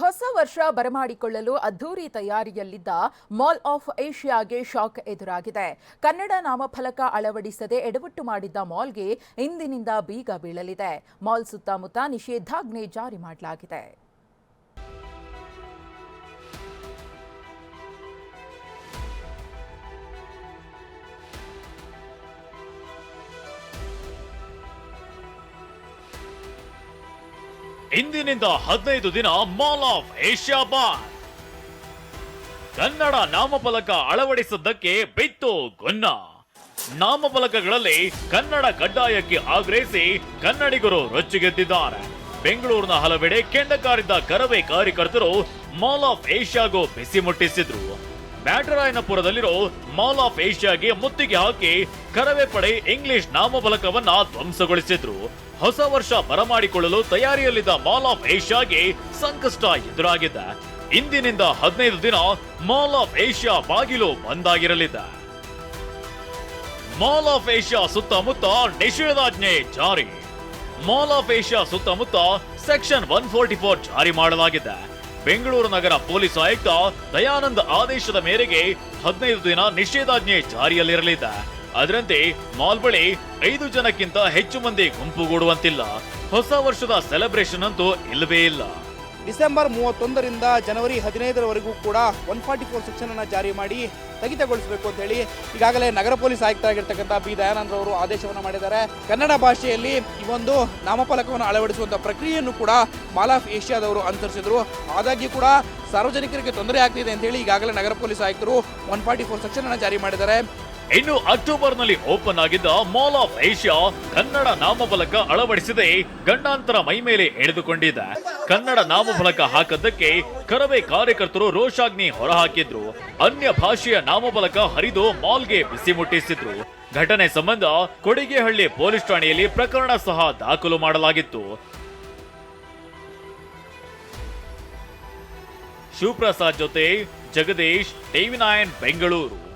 ಹೊಸ ವರ್ಷ ಬರಮಾಡಿಕೊಳ್ಳಲು ಅದ್ದೂರಿ ತಯಾರಿಯಲ್ಲಿದ್ದ ಮಾಲ್ ಆಫ್ ಏಷ್ಯಾಗೆ ಶಾಕ್ ಎದುರಾಗಿದೆ. ಕನ್ನಡ ನಾಮಫಲಕ ಅಳವಡಿಸದೆ ಎಡವಟ್ಟು ಮಾಡಿದ್ದ ಮಾಲ್ಗೆ ಇಂದಿನಿಂದ ಬೀಗ ಬೀಳಲಿದೆ. ಮಾಲ್ ಸುತ್ತಮುತ್ತ ನಿಷೇಧಾಜ್ಞೆ ಜಾರಿ ಮಾಡಲಾಗಿದೆ. ಇಂದಿನಿಂದ ಹದಿನೈದು ದಿನ ಮಾಲ್ ಆಫ್ ಏಷ್ಯಾ ಬಾರ್ ಕನ್ನಡ ನಾಮಫಲಕ ಅಳವಡಿಸಿದ್ದಕ್ಕೆ ಬಿತ್ತು ಗೊನ್ನ. ನಾಮಫಲಕಗಳಲ್ಲಿ ಕನ್ನಡ ಕಡ್ಡಾಯಕ್ಕೆ ಆಗ್ರಹಿಸಿ ಕನ್ನಡಿಗರು ರೊಚ್ಚಿಗೆದ್ದಿದ್ದಾರೆ. ಬೆಂಗಳೂರಿನ ಹಲವೆಡೆ ಕೆಂಡಕಾರಿದ್ದ ಕರವೇ ಕಾರ್ಯಕರ್ತರು ಮಾಲ್ ಆಫ್ ಏಷ್ಯಾಗೂ ಬಿಸಿ ಮುಟ್ಟಿಸಿದ್ರು. ಬ್ಯಾಟರಾಯನಪುರದಲ್ಲಿರೋ ಮಾಲ್ ಆಫ್ ಏಷ್ಯಾಗೆ ಮುತ್ತಿಗೆ ಹಾಕಿ ಕರವೇ ಪಡೆ ಇಂಗ್ಲಿಷ್ ನಾಮಫಲಕವನ್ನ ಧ್ವಂಸಗೊಳಿಸಿದ್ರು. ಹೊಸ ವರ್ಷ ಬರಮಾಡಿಕೊಳ್ಳಲು ತಯಾರಿಯಲ್ಲಿದ್ದ ಮಾಲ್ ಆಫ್ ಏಷ್ಯಾಗೆ ಸಂಕಷ್ಟ ಎದುರಾಗಿದೆ. ಇಂದಿನಿಂದ ಹದಿನೈದು ದಿನ ಮಾಲ್ ಆಫ್ ಏಷ್ಯಾ ಬಾಗಿಲು ಬಂದಾಗಿರಲಿದೆ. ಮಾಲ್ ಆಫ್ ಏಷ್ಯಾ ಸುತ್ತಮುತ್ತ ನಿಷೇಧಾಜ್ಞೆ ಜಾರಿ. ಮಾಲ್ ಆಫ್ ಏಷ್ಯಾ ಸುತ್ತಮುತ್ತ ಸೆಕ್ಷನ್ ಒನ್ ಫೋರ್ಟಿ ಫೋರ್ ಜಾರಿ ಮಾಡಲಾಗಿದೆ. ಬೆಂಗಳೂರು ನಗರ ಪೊಲೀಸ್ ಆಯುಕ್ತ ದಯಾನಂದ್ ಆದೇಶದ ಮೇರೆಗೆ ಹದಿನೈದು ದಿನ ನಿಷೇಧಾಜ್ಞೆ ಜಾರಿಯಲ್ಲಿರಲಿದೆ. ಅದರಂತೆ ಮಾಲ್ ಬಳಿ ಐದು ಜನಕ್ಕಿಂತ ಹೆಚ್ಚು ಮಂದಿ ಗುಂಪುಗೂಡುವಂತಿಲ್ಲ ಹೊಸ ವರ್ಷದ ಸೆಲೆಬ್ರೇಷನ್ ಅಂತೂ ಇಲ್ಲವೇ ಇಲ್ಲ. ಡಿಸೆಂಬರ್ ಮೂವತ್ತೊಂದರಿಂದ ಜನವರಿ ಹದಿನೈದರವರೆಗೂ ಕೂಡ ಒನ್ ಫಾರ್ಟಿ ಫೋರ್ ಸೆಕ್ಷನ್ ಅನ್ನು ಜಾರಿ ಮಾಡಿ ಸ್ಥಗಿತಗೊಳಿಸಬೇಕು ಅಂತ ಹೇಳಿ ಈಗಾಗಲೇ ನಗರ ಪೊಲೀಸ್ ಆಯುಕ್ತರಾಗಿರ್ತಕ್ಕಂಥ ಬಿ ದಯಾನಂದ್ ಅವರು ಆದೇಶವನ್ನು ಮಾಡಿದ್ದಾರೆ. ಕನ್ನಡ ಭಾಷೆಯಲ್ಲಿ ಈ ಒಂದು ನಾಮಫಲಕವನ್ನು ಅಳವಡಿಸುವಂತಹ ಪ್ರಕ್ರಿಯೆಯನ್ನು ಕೂಡ ಮಾಲ್ ಆಫ್ ಏಷ್ಯಾದವರು ಅನುಸರಿಸಿದ್ರು. ಆದಾಗ್ಯೂ ಕೂಡ ಸಾರ್ವಜನಿಕರಿಗೆ ತೊಂದರೆ ಆಗ್ತಿದೆ ಅಂತ ಹೇಳಿ ಈಗಾಗಲೇ ನಗರ ಪೊಲೀಸ್ ಆಯುಕ್ತರು ಒನ್ ಫಾರ್ಟಿ ಫೋರ್ ಸೆಕ್ಷನ್ ಅನ್ನು ಜಾರಿ ಮಾಡಿದ್ದಾರೆ. ಇನ್ನು ಅಕ್ಟೋಬರ್ನಲ್ಲಿ ಓಪನ್ ಆಗಿದ್ದ ಮಾಲ್ ಆಫ್ ಏಷ್ಯಾ ಕನ್ನಡ ನಾಮಫಲಕ ಅಳವಡಿಸದೆ. ಗಂಡಾಂತರ ಮೈ ಮೇಲೆ ಎಳೆದುಕೊಂಡಿದೆ. ಕನ್ನಡ ನಾಮಫಲಕ ಹಾಕದ್ದಕ್ಕೆ ಕರವೇ ಕಾರ್ಯಕರ್ತರು ರೋಷಾಗ್ನಿ ಹೊರಹಾಕಿದ್ರು. ಅನ್ಯ ಭಾಷೆಯ ನಾಮಫಲಕ ಹರಿದು ಮಾಲ್ಗೆ ಬಿಸಿ ಮುಟ್ಟಿಸಿದ್ರು. ಘಟನೆ ಸಂಬಂಧ ಕೊಡಿಗೆಹಳ್ಳಿ ಪೊಲೀಸ್ ಠಾಣೆಯಲ್ಲಿ ಪ್ರಕರಣ ಸಹ ದಾಖಲು ಮಾಡಲಾಗಿತ್ತು. ಶಿವಪ್ರಸಾದ್ ಜೊತೆ ಜಗದೀಶ್ ಟಿವಿ ನೈನ್, ಬೆಂಗಳೂರು.